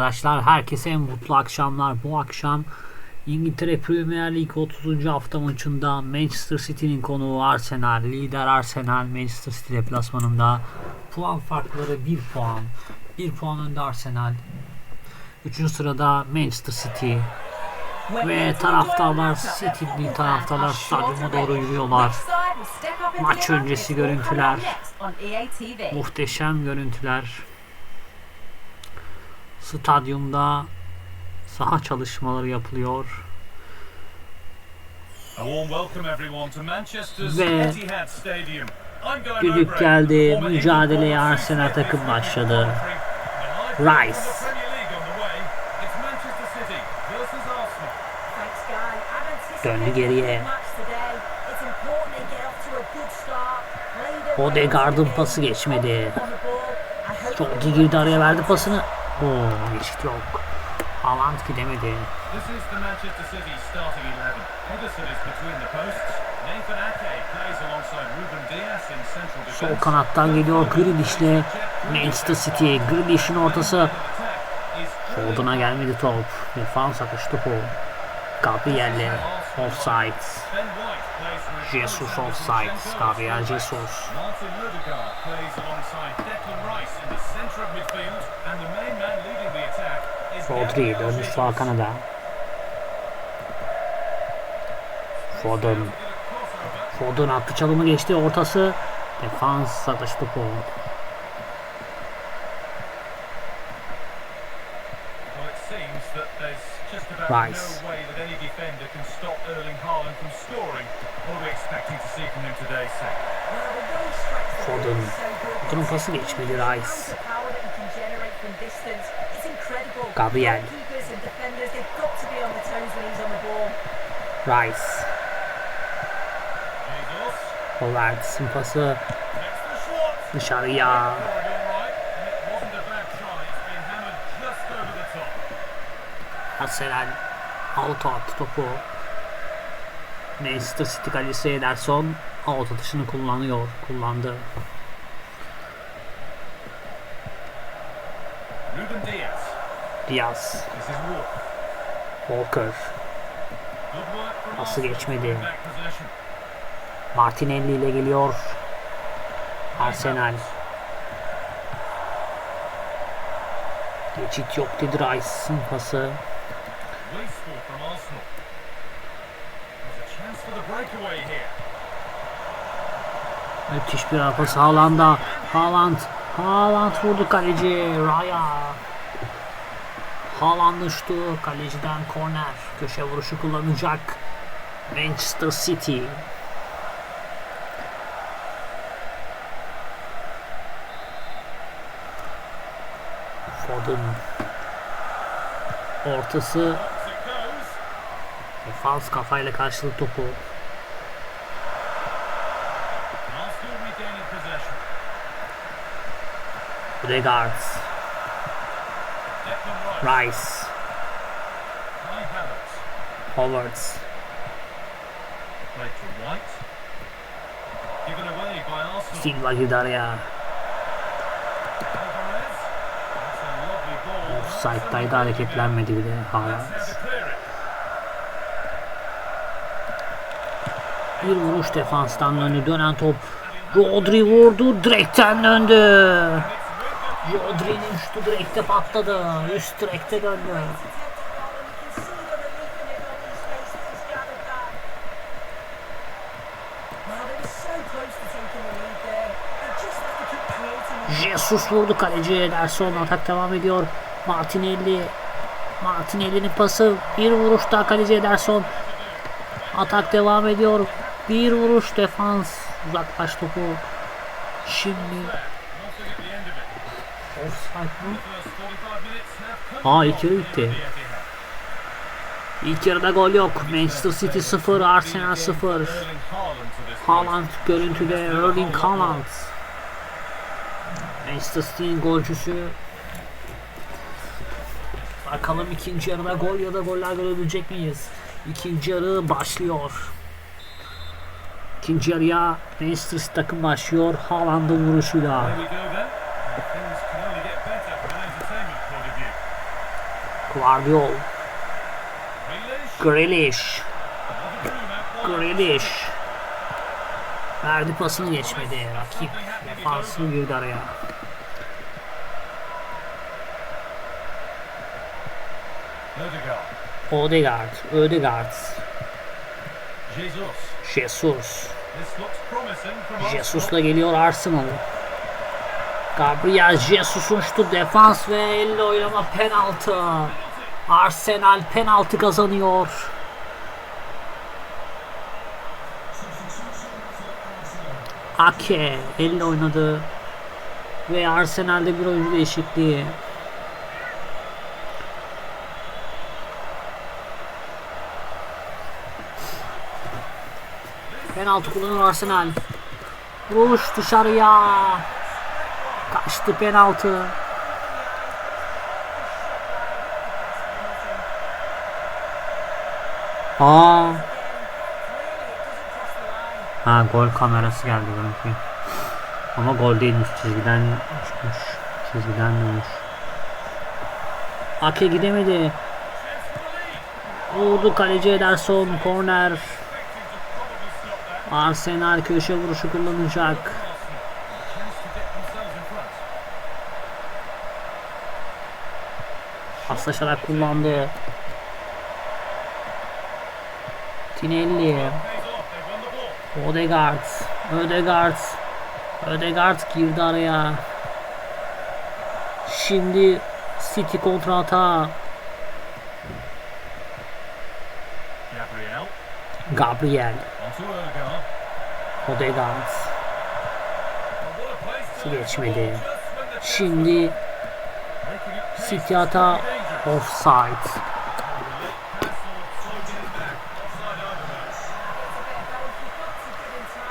Arkadaşlar herkese mutlu akşamlar. Bu akşam İngiltere Premier Lig 30. hafta maçında Manchester City'nin konuğu Arsenal, lider Arsenal Manchester City deplasmanında puan farkları 1 puan. 1 puan önde Arsenal. 3. sırada Manchester City ve taraftarlar City'li taraftarlar stadyuma doğru yürüyorlar. Maç öncesi görüntüler. Muhteşem görüntüler. Stadyumda saha çalışmaları yapılıyor. A warm welcome everyone to Manchester's Ve düdük geldi. Mücadeleye Arsenal takım başladı. Rice. Döndü geriye. Odegaard'ın pası geçmedi. Çok girdi araya verdi pasını. Oo, geçit yok. Haaland gidemedi. This is the Manchester City starting 11. Henderson is between the posts. Nathan Ake plays alongside Ruben Dias in central defence. Sol kanattan geliyor Grealish'le Manchester City. Grealish'in ortası. Foden'a gelmedi top. Defans akıştı topu. Gabriel'le offside. Jesus offside. Gabriel Jesus. Martin Odegaard plays alongside Declan Rice in the centre of midfield, and the main man leading the attack is Rodri dönmüş sağ kanada. Foden. Foden attı çalımı geçti ortası. Defans satış topu. Rice. Foden. Foden'ın pası geçmedi Rice. Gabriel. Rice. Havertz'in pası dışarıya. Arsenal out attı topu. Manchester City kalecisi Ederson out atışını kullanıyor. Kullandı. Ruben Dias. Diaz. Walker. Pası geçmedi. Martinelli ile geliyor. Arsenal. Geçit yok dedi Rice'ın pası. Müthiş bir ara pası Haaland'a. Haaland. Haaland vurdu kaleci. Raya. Haaland uçtu. Kaleciden korner. Köşe vuruşu kullanacak. Manchester City. Foden. Ortası defans kafayla karşılık topu. Arsenal by Arsenal. Silva girdi araya. Alvarez. That's a lovely ball. Offside'daydı hareketlenmedi bile hala. Bir vuruş defanstan döndü. Dönen top. Rodri vurdu. Direkten döndü. Rodri'nin şutu direkte patladı. Üst direkte döndü. Jesus vurdu kaleci Ederson atak devam ediyor. Martinelli Martinelli'nin pası bir vuruş daha kaleci Ederson atak devam ediyor. Bir vuruş defans uzaklaş topu. Şimdi offside mı? First 45 minutes have come Aa ilk yarı bitti. İlk yarıda gol yok. Manchester City 0, Arsenal 0. Erling Haaland to this point. Haaland görüntüde Erling Haaland. Manchester City'nin golcüsü. Bakalım ikinci yarıda gol ya da goller görebilecek miyiz? İkinci yarı başlıyor. İkinci yarıya Manchester City takım başlıyor. Haaland'ın vuruşuyla. Guardiol. Grealish. Grealish. Verdi pasını geçmedi. Rakip defansı girdi araya. Odegaard. Odegaard. Jesus. Jesus. Jesus'la geliyor Arsenal. Gabriel Jesus uçtu defans ve elle oynama penaltı. Arsenal penaltı kazanıyor. Ake elle oynadı. Ve Arsenal'de bir oyuncu değişikliği. Penaltı kullanıyor Arsenal. Vuruş dışarıya. Kaçtı penaltı. Aa. Ha gol kamerası geldi görüntü. Ama gol değilmiş çizgiden çıkmış. Çizgiden dönmüş. Ake gidemedi. Vurdu kaleci Ederson korner. Arsenal köşe vuruşu kullanacak. Paslaşarak kullandı. Tinelli. Odegaard. Odegaard. Odegaard girdi araya. Şimdi City kontra atağı. Gabriel. Gabriel. Odegaard. Geçmedi. Şimdi City hata offside.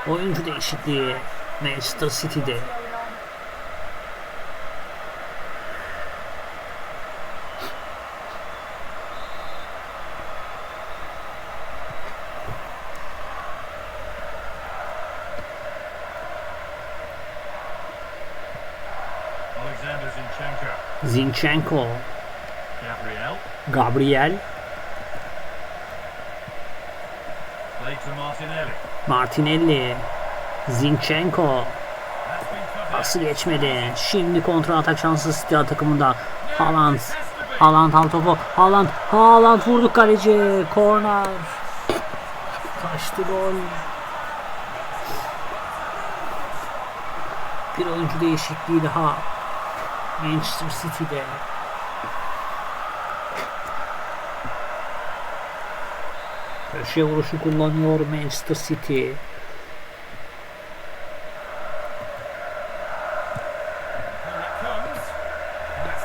Oyuncu değişikliği Manchester City'de. Zinchenko. Gabriel. Gabriel, Martinelli. Martinelli, Zinchenko. Pası geçmedi. Şimdi kontra atak şansı City takımında. Haaland. Haaland al topu. Haaland. Haaland vurdu kaleci. Korner. Kaçtı gol. Bir oyuncu değişikliği daha. Manchester City'de. Köşe vuruşu kullanıyor Manchester City.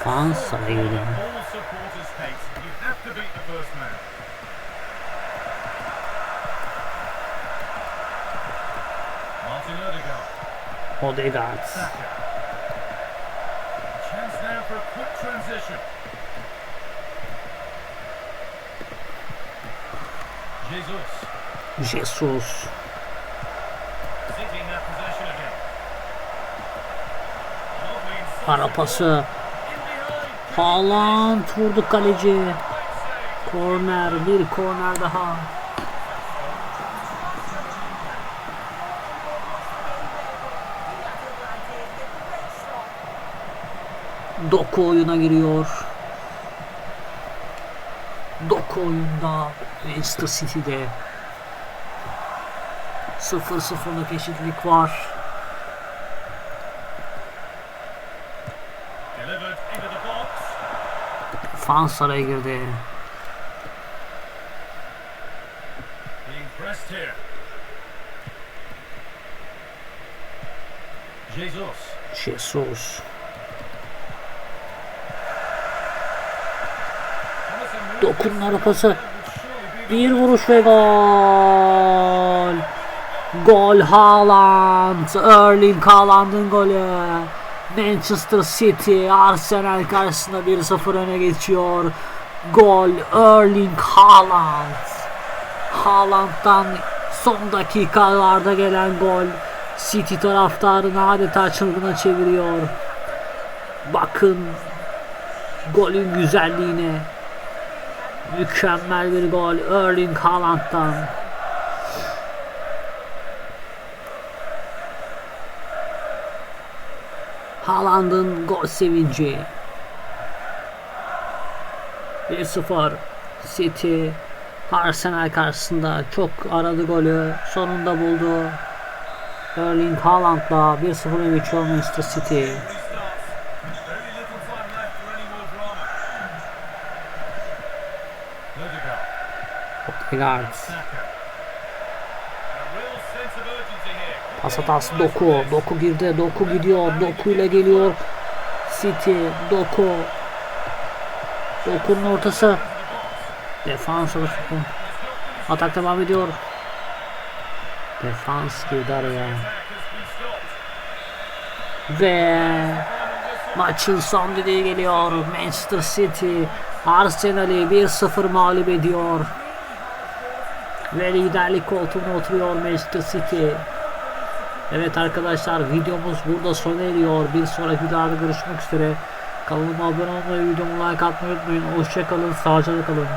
Man. Martin Odegaard. Chance now for a quick transition. Jesus. Ara pası. Haaland vurdu kaleci. Korner. Bir korner daha. Doku oyuna giriyor. Doku oyunda Manchester City'de 0-0'lık eşitlik var. Fan saraya girdi. Jesus. Jesus. Dokunun ara Bir vuruş ve gol. Gol Haaland. Erling Haaland'ın golü. Manchester City Arsenal karşısında 1-0 öne geçiyor. Gol Erling Haaland. Haaland'dan son dakikalarda gelen gol City taraftarını adeta çılgına çeviriyor. Bakın golün güzelliğine. Mükemmel bir gol Erling Haaland'dan. Haaland'ın gol sevinci. 1-0 City Arsenal karşısında çok aradı golü. Sonunda buldu. Erling Haaland'la 1-0 öne geçiyor Manchester City. Here. Pas hatası Doku. Doku girdi. Doku gidiyor. Doku ile geliyor. City. Doku. Doku'nun ortası. Defans oluştu. Atak devam ediyor. Defans girdi araya. Ve maçın son düdüğü geliyor. Manchester City Arsenal'i 1-0 mağlup ediyor. Ve liderlik koltuğuna oturuyor Manchester City. Evet arkadaşlar videomuz burada sona eriyor. Bir sonraki videoda görüşmek üzere. Kanalıma abone olmayı, videomu like atmayı unutmayın. Hoşçakalın, sağlıcakla kalın.